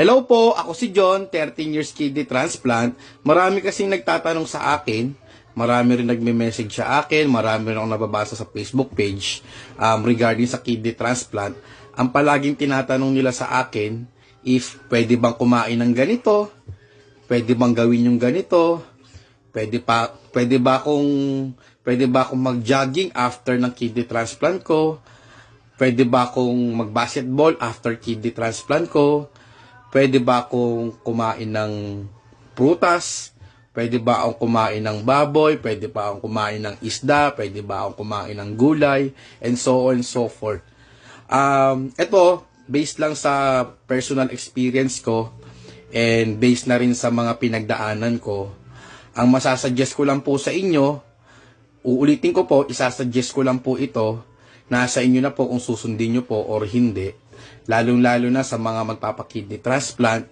Hello po, ako si John, 13 years kidney transplant. Marami kasing nagtatanong sa akin, marami rin nagme-message sa akin, marami rin akong nababasa sa Facebook page um, regarding sa kidney transplant. Ang palaging tinatanong nila sa akin, if pwede bang kumain ng ganito, pwede bang gawin yung ganito, pwede pa pwede ba akong pwede ba akong mag-jogging after ng kidney transplant ko? Pwede ba akong mag-basketball after kidney transplant ko? Pwede ba akong kumain ng prutas? Pwede ba akong kumain ng baboy? Pwede ba akong kumain ng isda? Pwede ba akong kumain ng gulay? And so on and so forth. Um, ito, based lang sa personal experience ko and based na rin sa mga pinagdaanan ko, ang masasuggest ko lang po sa inyo, uulitin ko po, isasuggest ko lang po ito, nasa inyo na po kung susundin nyo po or hindi. Lalong-lalo na sa mga magpapakidney transplant,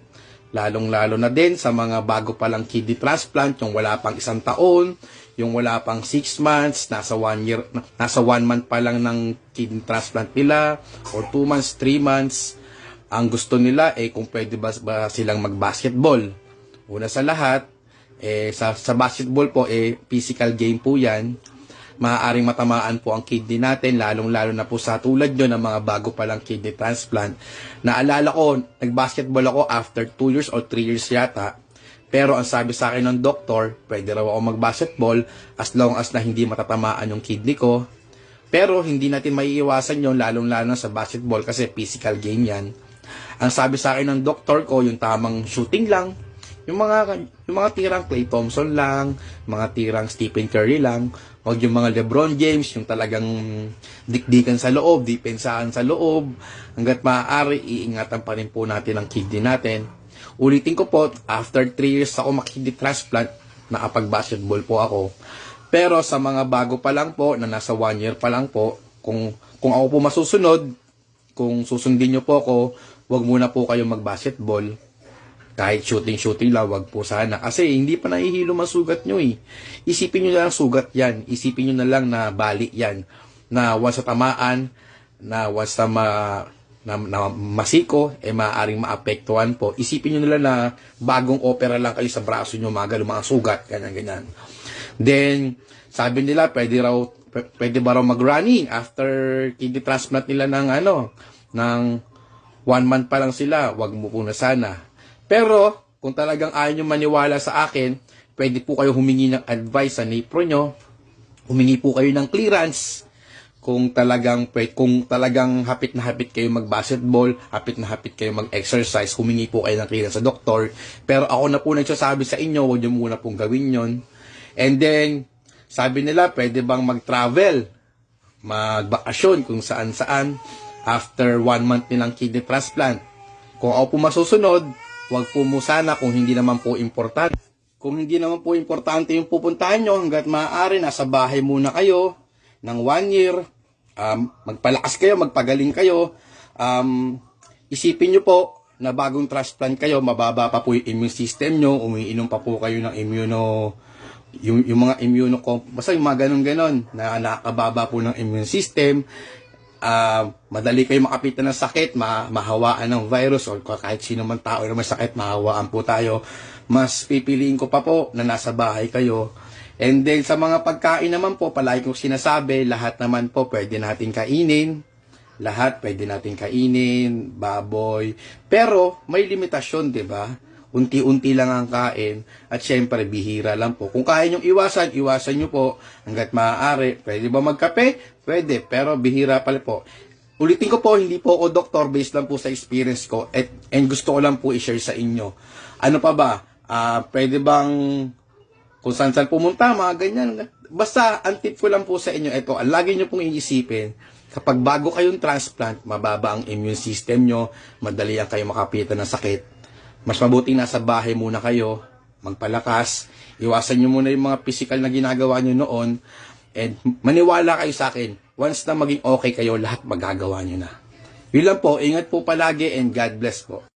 lalong-lalo na din sa mga bago pa lang kidney transplant, yung wala pang isang taon, yung wala pang 6 months, nasa 1 year, nasa 1 month pa lang ng kidney transplant nila, or 2 months, 3 months, ang gusto nila eh kung pwede ba, ba silang mag-basketball. Una sa lahat, eh, sa, sa basketball po, eh, physical game po yan. Maaaring matamaan po ang kidney natin, lalong-lalo na po sa tulad nyo ng mga bago pa lang kidney transplant. Naalala ko, nag-basketball ako after 2 years or 3 years yata. Pero ang sabi sa akin ng doktor, pwede raw ako mag-basketball as long as na hindi matatamaan yung kidney ko. Pero hindi natin maiiwasan yon lalong-lalo sa basketball kasi physical game yan. Ang sabi sa akin ng doktor ko, yung tamang shooting lang, yung mga yung mga tirang Clay Thompson lang, mga tirang Stephen Curry lang, wag yung mga LeBron James, yung talagang dikdikan sa loob, depensahan sa loob, hangga't maaari iingatan pa rin po natin ang kidney natin. Ulitin ko po, after 3 years ako makidney transplant, nakapag-basketball po ako. Pero sa mga bago pa lang po, na nasa 1 year pa lang po, kung, kung ako po masusunod, kung susundin nyo po ako, wag muna po kayo mag-basketball kahit shooting-shooting lang, wag po sana. Kasi hindi pa nahihilo masugat nyo eh. Isipin nyo na lang sugat yan. Isipin nyo na lang na bali yan. Na once tamaan, na once ma, na, na masiko, eh maaaring maapektuhan po. Isipin nyo na lang na bagong opera lang kayo sa braso nyo, mga mga sugat, ganyan-ganyan. Then, sabi nila, pwede raw, pwede ba raw mag-running after kidney transplant nila ng ano, ng one month pa lang sila, wag mo po na sana. Pero, kung talagang ayaw nyo maniwala sa akin, pwede po kayo humingi ng advice sa NAPRO nyo, humingi po kayo ng clearance, kung talagang kung talagang hapit na hapit kayo mag-basketball, hapit na hapit kayo mag-exercise, humingi po kayo ng clearance sa doktor. Pero ako na po nagsasabi sa inyo, huwag nyo muna pong gawin yon. And then, sabi nila, pwede bang mag-travel, magbakasyon kung saan-saan after one month nilang kidney transplant. Kung ako po masusunod, wag po mo sana kung hindi naman po importante. Kung hindi naman po importante yung pupuntahan nyo, hanggat maaari, nasa bahay muna kayo ng one year, um, magpalakas kayo, magpagaling kayo, um, isipin nyo po na bagong transplant kayo, mababa pa po yung immune system nyo, umiinom pa po kayo ng immuno, yung, yung mga immuno, basta yung mga ganun-ganon, na nakakababa po ng immune system, ah madali kayo makapitan ng sakit, ma mahawaan ng virus o kahit sino man tao na may sakit, mahawaan po tayo. Mas pipiliin ko pa po na nasa bahay kayo. And then sa mga pagkain naman po, palagi kong sinasabi, lahat naman po pwede natin kainin. Lahat pwede natin kainin, baboy. Pero may limitasyon, 'di ba? Unti-unti lang ang kain at syempre bihira lang po. Kung kaya nyo iwasan, iwasan nyo po hanggat maaari. Pwede ba magkape? Pwede, pero bihira pala po. Ulitin ko po, hindi po ako doktor based lang po sa experience ko at, and gusto ko lang po i-share sa inyo. Ano pa ba? Ah, pwede bang kung saan saan pumunta, mga ganyan. Basta, ang tip ko lang po sa inyo, ito, ang lagi nyo pong iisipin, kapag bago kayong transplant, mababa ang immune system nyo, madali ang kayo makapitan ng sakit. Mas mabuting nasa bahay muna kayo, magpalakas, iwasan nyo muna yung mga physical na ginagawa nyo noon, and maniwala kayo sa akin, once na maging okay kayo, lahat magagawa nyo na. Yun lang po, ingat po palagi and God bless po.